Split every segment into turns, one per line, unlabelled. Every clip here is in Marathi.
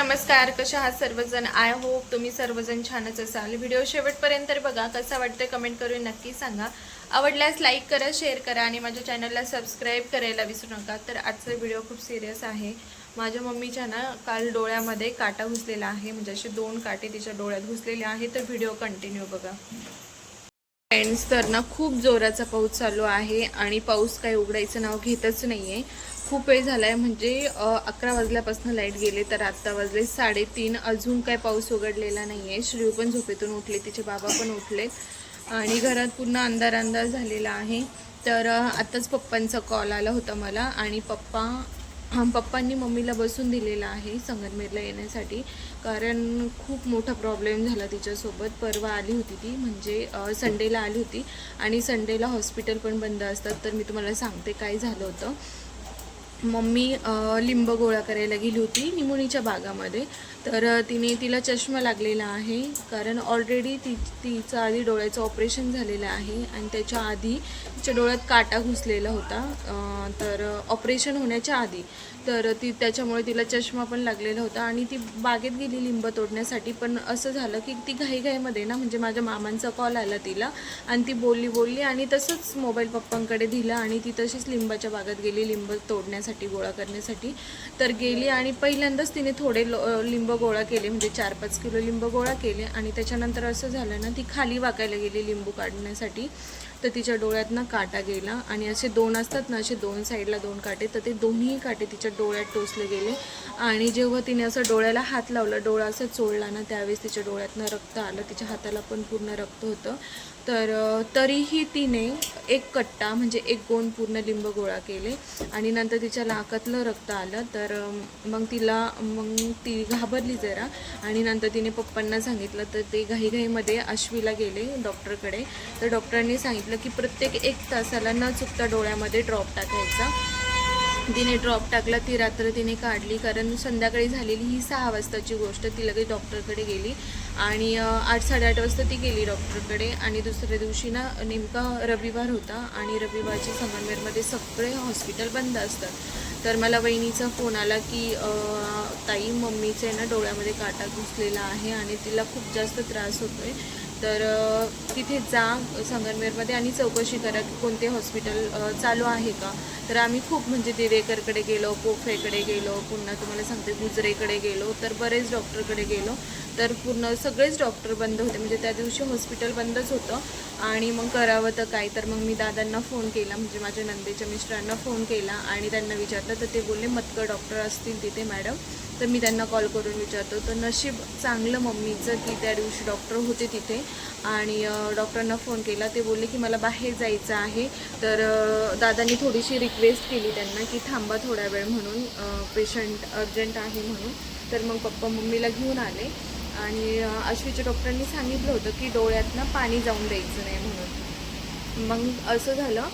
नमस्कार कशा आहात सर्वजण? आय होप तुम्ही सर्वजण छानच असाल. व्हिडिओ शेवटपर्यंत तर बघा कसा वाटतं कमेंट करून नक्की सांगा. आवडल्यास लाईक करा शेअर करा आणि माझ्या चॅनलला सबस्क्राईब करायला विसरू नका. तर आजचा व्हिडिओ खूप सिरियस आहे. माझ्या मम्मीच्या ना काल डोळ्यामध्ये काटा घुसलेला आहे. म्हणजे असे दोन काटे तिच्या डोळ्यात घुसलेले आहे. तर व्हिडिओ कंटिन्यू बघा. फ्रेंड्स तर ना खूप जोराचा पाऊस चालू आहे आणि पाऊस काही उघडायचं नाव घेतच नाही आहे खूप वेळ झाला आहे म्हणजे अकरा वाजल्यापासून लाइट गेले तर आत्ता वाजले साडेतीन. अजून काय पाऊस उघडलेला नाही आहे श्रीव पण झोपेतून उठले तिचे बाबा पण उठले. आणि घरात पूर्ण अंधार अंधार झालेला आहे. तर आत्ताच पप्पांचा कॉल आला होता मला. आणि पप्पा पप्पांनी मम्मीला बसून दिलेला आहे संगमनेरला येण्यासाठी. कारण खूप मोठा प्रॉब्लेम झाला तिच्यासोबत. परवा आली होती ती. म्हणजे संडेला आली होती. आणि संडेला हॉस्पिटल पण बंद असतात. तर मी तुम्हाला सांगते काय झालं होतं. मम्मी लिंब गोळा करायला गेली होती निमुनीच्या बागामध्ये. तर तिने तिला चष्मा लागलेला आहे. कारण ऑलरेडी ती तिचं आधी डोळ्याचं ऑपरेशन झालेलं आहे आणि त्याच्या आधी तिच्या डोळ्यात काटा घुसलेला होता. तर ऑपरेशन होण्याच्या आधी. तर ती त्याच्यामुळे तिला चष्मा पण लागलेला होता आणि ती बागेत गेली लिंब तोडण्यासाठी. पण असं झालं की ती घाईघाईमध्ये ना म्हणजे माझ्या मामांचा कॉल आला तिला आणि ती बोलली बोलली आणि तसंच मोबाईल पप्पांकडे दिला आणि ती तशीच लिंबाच्या बागेत गेली लिंब तोडण्यासाठी. गोळा करण्यासाठी. तर गेली आणि पहिल्यांदाच तिने थोडे लिंब गोळा केले म्हणजे चार पाच किलो लिंब गोळा केले आणि त्याच्यानंतर असं झालं ना ती खाली वाकायला गेली लिंबू काढण्यासाठी. तर तिच्या डोळ्यात ना काटा गेला आणि असे दोन असतात ना असे दोन साईडला दोन काटे तर ते दोन्ही काटे तिच्या डोळ्यात टोचले गेले. आणि जेव्हा तिने असं डोळ्याला हात लावला डोळा असं चोळला ना त्यावेळेस तिच्या डोळ्यातनं रक्त आलं तिच्या हाताला पण पूर्ण रक्त होतं. तर तरीही तिने एक कट्टा म्हणजे एक गोण पूर्ण लिंब गोळा केले आणि नंतर तिच्या नाकातलं रक्त आलं. तर मग तिला मग ती घाबरली जरा आणि नंतर तिने पप्पांना सांगितलं. तर ते घाईघाईमध्ये अश्वीला गेले डॉक्टरकडे. तर डॉक्टरांनी सांगितलं की प्रत्येक एक तासाला न चुकता डोळ्यामध्ये ड्रॉप टाकायचा. तिने ड्रॉप टाकला ती रात्र तिने काढली. कारण संध्याकाळी झालेली ही सहा वाजताची गोष्ट. ती लगेच डॉक्टरकडे गेली आणि आठ साडेआठ वाजता ती गेली डॉक्टरकडे आणि दुसऱ्या दिवशी ना नेमका रविवार होता आणि रविवारच्या संगमनेरमध्ये सगळे हॉस्पिटल बंद असतात. तर मला वहिनीचा फोन आला की ताई मम्मीचे ना डोळ्यामध्ये काटा घुसलेला आहे आणि तिला खूप जास्त त्रास होतो आहे तर तिथे जा संगमनेरमध्ये आणि चौकशी करा की कोणते हॉस्पिटल चालू आहे का? तर आम्ही खूप म्हणजे दिवेकरकडे गेलो पोफेकडे गेलो पुन्हा तुम्हाला सांगते गुजरेकडे गेलो तर बरेच डॉक्टरकडे गेलो. तर पूर्ण सगळेच डॉक्टर बंद होते. म्हणजे त्या दिवशी हॉस्पिटल बंदच होतं. आणि मग करावं तर काय? तर मग मी दादांना फोन केला. म्हणजे माझ्या नंदेच्या मिस्टरांना फोन केला. आणि त्यांना विचारलं. तर ते बोलले मतकं डॉक्टर असतील तिथे मॅडम. तर मी त्यांना कॉल करून विचारतो. तर नशीब चांगलं मम्मीचं की त्या दिवशी डॉक्टर होते तिथे. आणि डॉक्टरांना फोन केला. ते बोलले की मला बाहेर जायचं आहे. तर दादांनी थोडीशी रिक्वेस्ट केली त्यांना की थांबा थोडा वेळ म्हणून पेशंट अर्जंट आहे म्हणून. तर मग पप्पा मम्मीला घेऊन आले. आणि अ, आश्वीच्या डॉक्टरांनी सांगितलं होतं की डोळ्यातनं पाणी जाऊन द्यायचं नाही म्हणून. मग असं झालं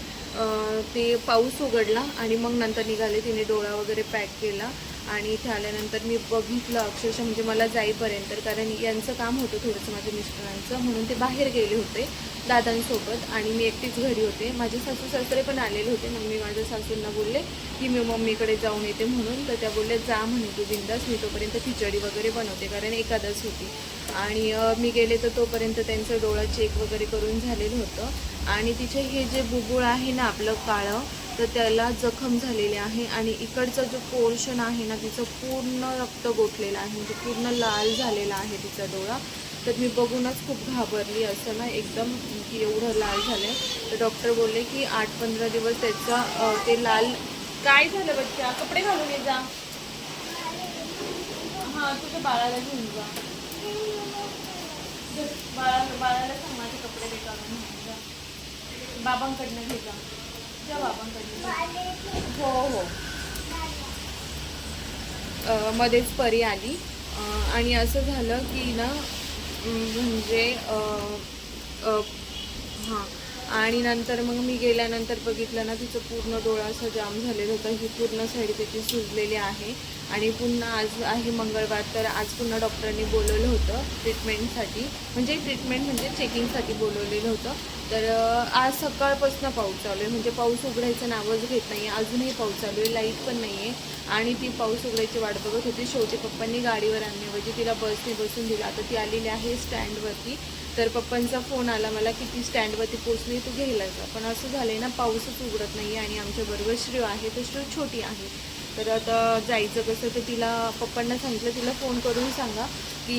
ते पाऊस उघडला आणि मग नंतर निघाले तिने डोळा वगैरे पॅक केला. आणि इथे आल्यानंतर मी बघितलं अक्षरशः म्हणजे मला जाईपर्यंत कारण यांचं काम होतं थोडंसं माझ्या मिस्टरांचं म्हणून ते बाहेर गेले होते दादांसोबत आणि मी एकटीच घरी होते. माझे सासू सासरे पण आलेले होते मग मी माझ्या सासूंना बोलले की मी मम्मीकडे जाऊन येते म्हणून. तर त्या बोलल्या जा म्हणे तू बिंदास मी तोपर्यंत खिचडी वगैरे बनवते कारण एकादश होती. आणि मी गेले तर तोपर्यंत त्यांचं डोळा चेक वगैरे करून झालेलं होतं. आणि तिचे हे जे बुबुळ आहे ना आपलं काळं तर त्याला जखम झालेली आहे आणि इकडचा जो पोर्शन आहे ना तिचं पूर्ण रक्त गोठलेलं आहे म्हणजे पूर्ण लाल झालेला आहे तिचा डोळा. तर मी बघूनच खूप घाबरली असं ना एकदम की एवढं लाल झालं तर डॉक्टर बोलले की आठ पंधरा दिवस त्याचा ते लाल काय झालं बच्चा? कपडे घालून ये जा. हां तुझ्या बाळाला घेऊन जा. बाळा बाळाला सांग माझे कपडे दे घेऊन जा बाबांकडनं घे जा. हो हो. मध्येच परी आली. आणि असं झालं की ना म्हणजे हां. आणि नंतर मग मी गेल्यानंतर बघितलं ना तिचं पूर्ण डोळा असं जाम झालेलं होतं. ही पूर्ण साईड त्याची सुजलेली आहे. आणि पुन्हा आज आहे मंगळवार तर आज पुन्हा डॉक्टरांनी बोलवलं होतं ट्रीटमेंटसाठी. म्हणजे ट्रीटमेंट म्हणजे चेकिंगसाठी बोलवलेलं होतं. तर आज सकाळपासून पाऊस चालू आहे. म्हणजे पाऊस उघडायचं नावच घेत नाही अजूनही पाऊस चालू आहे. लाइट पण नाही आहे आणि ती पाऊस उघडायची वाट बघत होती. शेवटी पप्पांनी गाडीवर आणण्याऐवजी म्हणजे तिला बसने बसून दिला. आता ती आलेली आहे स्टँडवरती तर पप्पांचा फोन आला मला की ती स्टँडवरती पोचली तू घ्यायला जा. पण असं झालं आहे ना पाऊसच उघडत नाही आणि आमच्याबरोबर श्रीव आहे तर श्रीव छोटी आहे. तर आता जायचं कसं तर तिला पप्पांना सांगितलं तिला फोन करून सांगा की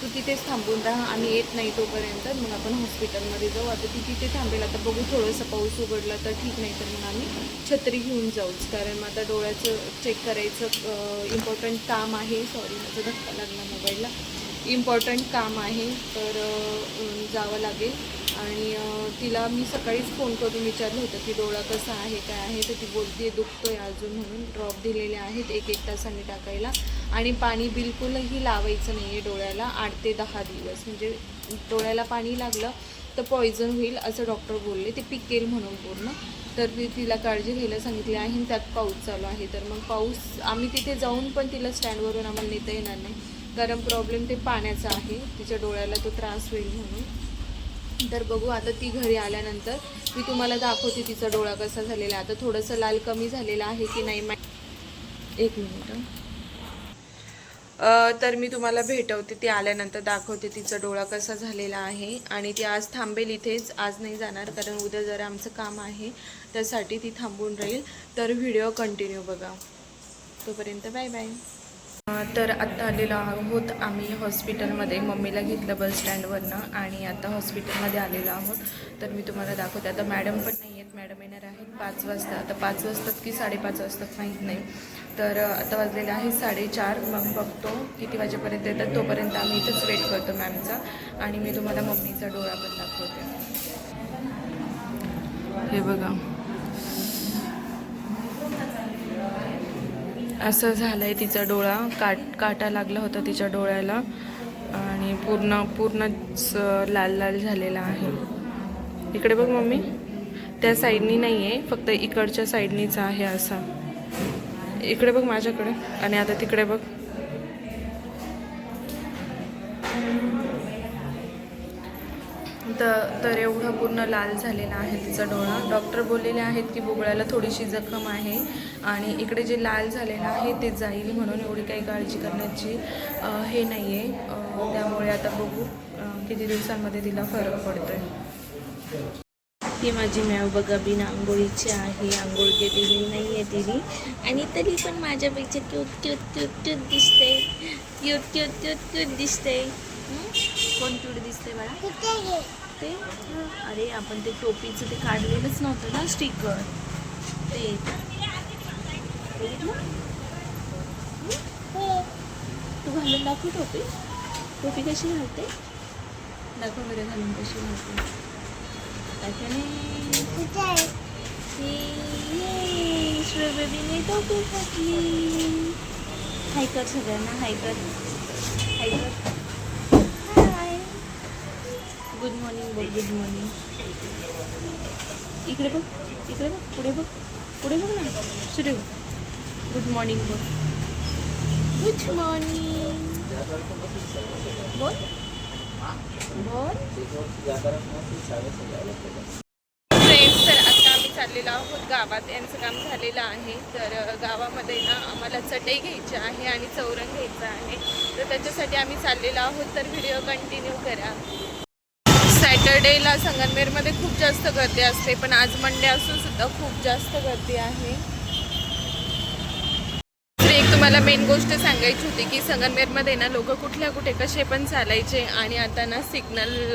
तू तिथेच थांबून राहा आम्ही येत नाही तोपर्यंत मग आपण हॉस्पिटलमध्ये जाऊ. आता ती तिथे थांबेल आता बघू थोडंसं पाऊस उघडला तर ठीक नाही तर मग आम्ही छत्री घेऊन जाऊच कारण मग आता डोळ्याचं चेक करायचं इम्पॉर्टंट काम आहे. सॉरी माझा धक्का लागला मोबाईलला इम्पॉर्टंट काम आहे तर जावं लागेल. आणि तिला मी सकाळीच फोन करून विचारलं होतं की डोळा कसा आहे काय आहे तर ती बोलते दुखतोय अजून म्हणून. ड्रॉप दिलेले आहेत एक एक तासाने टाकायला. आणि पाणी बिलकुलही लावायचं नाही आहे डोळ्याला आठ ते दहा दिवस. म्हणजे डोळ्याला पाणी लागलं तर पॉयझन होईल असं डॉक्टर बोलले. ते पिकेल म्हणून पूर्ण. तर मी तिला काळजी घ्यायला सांगितली आहे आणि त्यात पाऊस चालू आहे. तर मग पाऊस आम्ही तिथे जाऊन पण तिला स्टँडवरून आम्हाला नेता येणार नाही. कारण प्रॉब्लेम ते पाण्याचा आहे. तिच्या डोळ्याला तो त्रास होईल म्हणून. तर बघू आता ती घरी आल्यानंतर मी तुम्हाला दाखवते तिचा डोळा कसा झालेला आहे. आता थोडंसं लाल कमी झालेला आहे की नाही मा एक मिनिट तर मी तुम्हाला भेटवते. ती आल्यानंतर दाखवते तिचा डोळा कसा झालेला आहे. आणि ती आज थांबेल इथेच. आज नाही जाणार कारण उद्या जरा आमचं काम आहे. त्यासाठी ती थांबून राहील. तर व्हिडिओ कंटिन्यू बघा. तोपर्यंत बाय बाय तर आत्ता आलेलो आहोत आम्ही हॉस्पिटलमध्ये. मम्मीला घेतलं बस स्टँडवरनं आणि आता हॉस्पिटलमध्ये आलेलो आहोत. तर मी तुम्हाला दाखवते. आता मॅडम पण नाही आहेत. मॅडम येणार आहेत पाच वाजता. आता पाच वाजतात की साडेपाच वाजतात माहीत नाही. तर आता वाजलेलं आहे साडेचार. मग बघतो किती वाजेपर्यंत येतात. तोपर्यंत आम्ही इथंच वेट करतो मॅमचा. आणि मी तुम्हाला मम्मीचा डोळा पण दाखवते. हे बघा. असं झालं आहे तिचा डोळा काट काटा लागला होता तिच्या डोळ्याला. आणि पूर्ण पूर्णच लाल लाल झालेला आहे. इकडे बघ मम्मी. त्या साईडनी नाही आहे फक्त इकडच्या साईडनीच आहे असा. इकडे बघ माझ्याकडे. आणि आता तिकडे बघ. तर तर एवढा पूर्ण लाल झालेला आहे तिचा डोळा. डॉक्टर बोललेले आहेत की बुबळ्याला थोडीशी जखम आहे आणि इकडे जे लाल झालेलं आहे ते जाईल म्हणून एवढी काही काळजी करण्याची हे नाही आहे त्यामुळे आता बघू किती दिवसांमध्ये तिला फरक पडतोय.
ही माझी मॅव बघा बिना आंघोळीची आहे. आंघोळ केलेली नाही आहे तिने. आणि तरी पण माझ्यापेक्षा क्यूट क्यूट क्यूट क्यूट दिसते. क्यूट क्यूट क्यूट क्यूट दिसते? कोण क्यूट दिसते बाळा? ते अरे आपण ते टोपीचं ते काढलेलंच नव्हतं ना स्टिकर ते. हो तू घालून दाखव टोपी. टोपी कशी घालते? दाखव बरं घालून कशी घालते. त्याच्याने बेबीने टोपी घातली. हायकर सगळ्यांना हायकर हायकर गुड मॉर्निंग बोल गुड मॉर्निंग इकडे बघ इकडे बघ पुढे बघ पुढे बघ ना. सुरू. गुड मॉर्निंग बोल गुड मॉर्निंग बोल. बोल.
फ्रेंड्स तर आता आम्ही चाललेलो आहोत गावात. यांचं काम झालेलं आहे. तर गावामध्ये ना आम्हाला चटई घ्यायची आहे आणि चौरंग घ्यायचं आहे. तर त्याच्यासाठी आम्ही चाललेलो आहोत. तर व्हिडिओ कंटिन्यू करा. सॅटर्डेला संगमनेरमध्ये खूप जास्त गर्दी असते पण आज मंडे असून सुद्धा खूप जास्त गर्दी आहे. तर एक तुम्हाला मेन गोष्ट सांगायची होती की संगमनेरमध्ये ना लोक कुठल्या कुठे कसे पण चालायचे आणि आता ना सिग्नल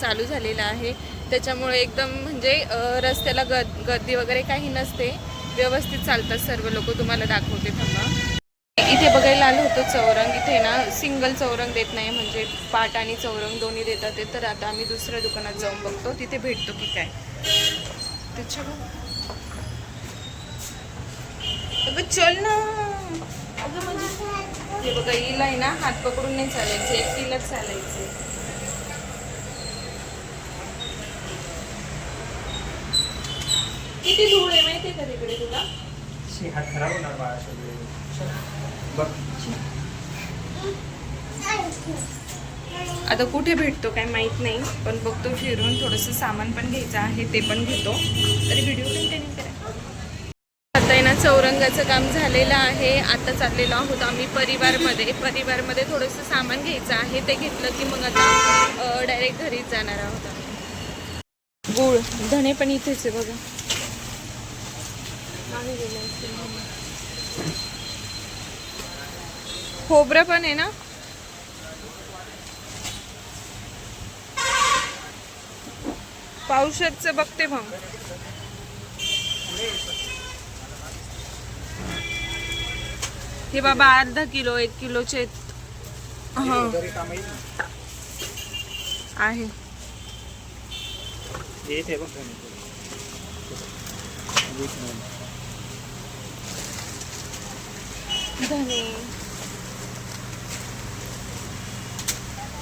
चालू झालेला आहे. त्याच्यामुळे एकदम म्हणजे रस्त्याला ग गर्दी वगैरे काही नसते. व्यवस्थित चालतात सर्व लोक. तुम्हाला दाखवते थांबा. इथे बघायला आलो होतो चौरंग इथे ना सिंगल चौरंग देत नाही म्हणजे पाट आणि चौरंग दोन्ही देतात ते. तर आता आम्ही दुसऱ्या दुकानात जाऊन बघतो तिथे भेटतो की काय. त्याच्या अगं चल ना. अगं म्हणजे हे बघा हिला आहे ना हात पकडून नाही चालायचं एकटीलाच चालायचं. किती धूळ आहे माहितीये का तिकडे तुला?
हात खराब होणार बाळा
आता कुठे भेटतो काय माहीत नाही पण बघतो फिरून थोडंसं सामान पण घ्यायचं आहे ते पण घेतो. तरी व्हिडिओ कंटिन्यू करा. आता आहे ना चौरंगाचं काम झालेलं आहे. आता चाललेलो आहोत आम्ही परिवारमध्ये. परिवारमध्ये थोडंसं सामान घ्यायचं आहे. ते घेतलं की मग आता डायरेक्ट घरीच जाणार आहोत आम्ही. गुळ धणे पण इथेच आहे बघा मागे गेले असतील मम्मी. खोबरं पण आहे ना? पावसाचं बघते मग हे बाबा अर्धा किलो एक किलोचे आहे.
येते
धने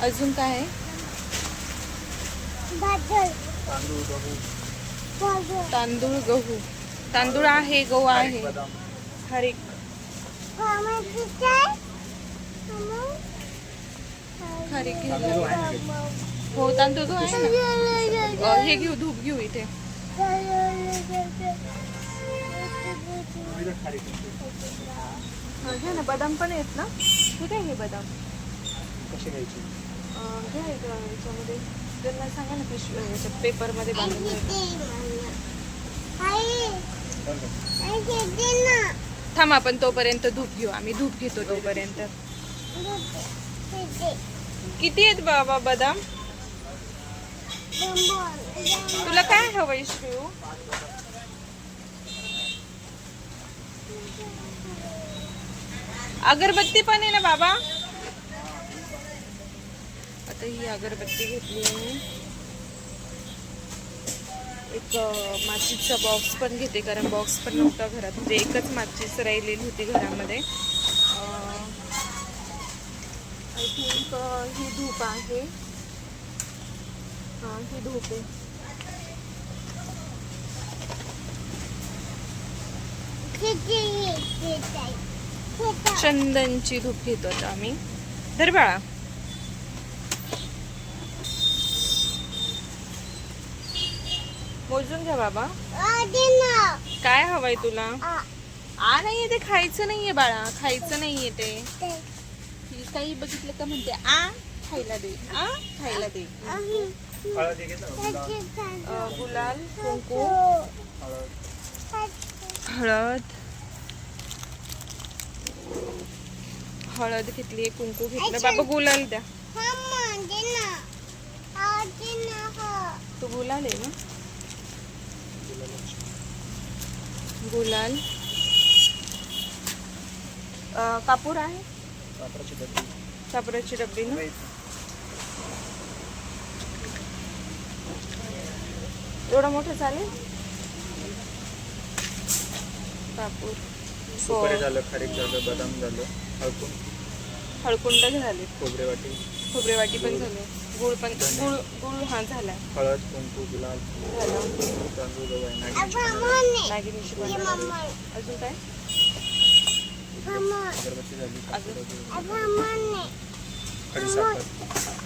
अजून काय आहे?
तांदूळ गहू.
तांदूळ गहू. तांदूळ आहे गहू आहे.
बदाम.
हरिक. हो तांदूळ गहू आहे ना? हे घेऊ धूप घेऊ इथे. हा, ना बदाम पण आहेत ना? कुठे आहे हे बदाम?
कशी घ्यायची?
घ्या इथं याच्यामध्ये. त्यांना सांगा ना पिशवी पेपरमध्ये बांधून थांब आपण तोपर्यंत धूप घेऊ. आम्ही धूप घेतो तोपर्यंत. किती आहेत बाबा बदाम? तुला काय हवंय शिव अगरबत्ती पण आहे ना बाबा? आता ही अगरबत्ती घेतली आहे. एक माचीसचा बॉक्स पण घेते कारण बॉक्स पण नव्हता घरात. म्हणजे एकच माचीस राहिलेली होती घरामध्ये. आय थिंक ही धूप आहे. हा ही धूप आहे. चंदनची धूप घेतो आता आम्ही. धर बाळा. मोजून घ्या बाबा. काय हवंय तुला? आ. नाहीये ते खायचं नाहीये बाळा. खायचं नाहीये ते. काही बघितलं का म्हणते आ खायला दे. आ खायला दे. गुलाल? कुंकू.
हळद.
हळद हळद घेतली कुंकू घेतलं. बाबा गुलाल द्या. तू गुलाल आहे ना? गुलाल. अं, कापूर आहे?
कापराची डब्बी.
ना? एवढं मोठं चालेल कापूर.
सुपारी
हो.
झालं खारीक झालं बदाम झालं हळकून
हळकुंड झाले.
खोबरे वाटी.
खोबरे वाटी पण झाले. गुळ पण गुळ गुळ हा झालाय
हळद कुंकू गुलाल
झाला.
तांदूळ.
अजून काय?
अगरबत्ती झाली
अजून?
कापूर, खडी साखर.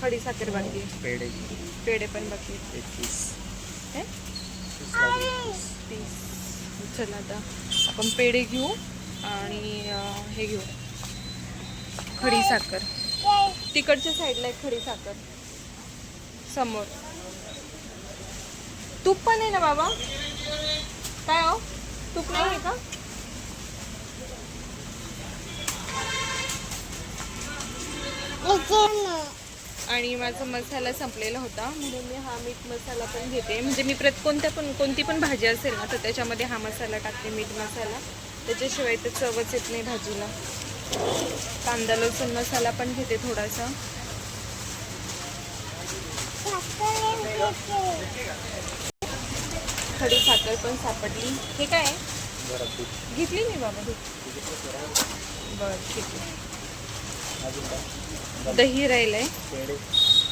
खडी साखर बाकी
पेढे.
पेढे पण बाकी हे? तीस चला आता. आपण पेढे घेऊ आणि हे घेऊ. खडी साखर. तिकडच्या साईडला एक खडी साखर. समोर. तूप पण आहे ना बाबा? काय हो? तूप नाही आहे का? आणि माझा मसाला संपलेला होता म्हणून मी हा मीठ मसाला पण घेते. म्हणजे मी प्रत कोणत्या पण कोणती पण भाजी असेल ना तर त्याच्यामध्ये हा मसाला टाकते मीठ मसाला. त्याच्याशिवाय तर चवच येत नाही भाजीला. कांदा लसूण मसाला पण घेते थोडासा. खडी साखर पण सापडली. हे काय घेतली मी बाबा बरं ठीक आहे. दही राहिलंय.
पेढे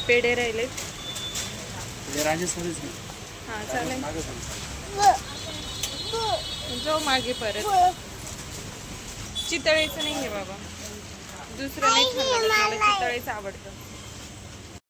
पेढे राहिलेत हां चालेल. जाऊ मागे परत. चितळेचं नाही आहे बाबा. दुसरं नाही मला चितळेच आवडतं.